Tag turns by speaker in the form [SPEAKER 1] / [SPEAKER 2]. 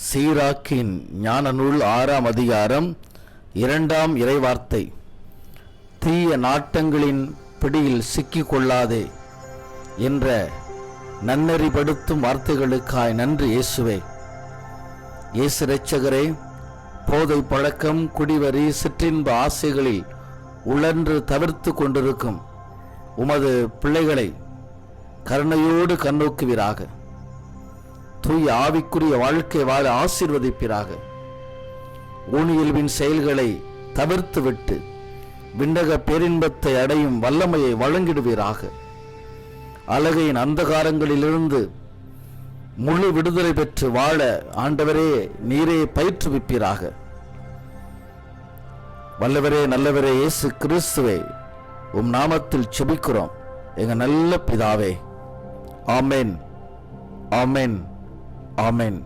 [SPEAKER 1] சீராக்கின் ஞான நூல் ஆறாம் அதிகாரம் இரண்டாம் இறைவார்த்தை. தீய நாட்டங்களின் பிடியில் சிக்கிக்கொள்ளாதே என்ற நன்னெறிப்படுத்தும் வார்த்தைகளுக்காய் நன்றி இயேசுவே. இயேசு ரட்சகரே போதை பழக்கம் குடிவரி சிற்றின்ப ஆசைகளில் உழன்று தவிர்த்து கொண்டிருக்கும் உமது பிள்ளைகளை கருணையோடு கண்ணோக்குவீராக. தூய ஆவிக்குரிய வாழ்க்கை வாழ ஆசீர்வதிப்பீராக. ஊனியல்வின் செயல்களை தவிர்த்துவிட்டு விண்ணக பேரின்பத்தை அடையும் வல்லமையை வழங்கிடுவீராக. அழகையின் அந்தகாரங்களிலிருந்து முழு விடுதலை பெற்று வாழ ஆண்டவரே நீரே பயிற்றுவிப்பீராக. வல்லவரே நல்லவரே இயேசு கிறிஸ்துவே உம் நாமத்தில் செபிக்கிறோம். எங்க நல்ல பிதாவே ஆமென் ஆமென். ஆமென்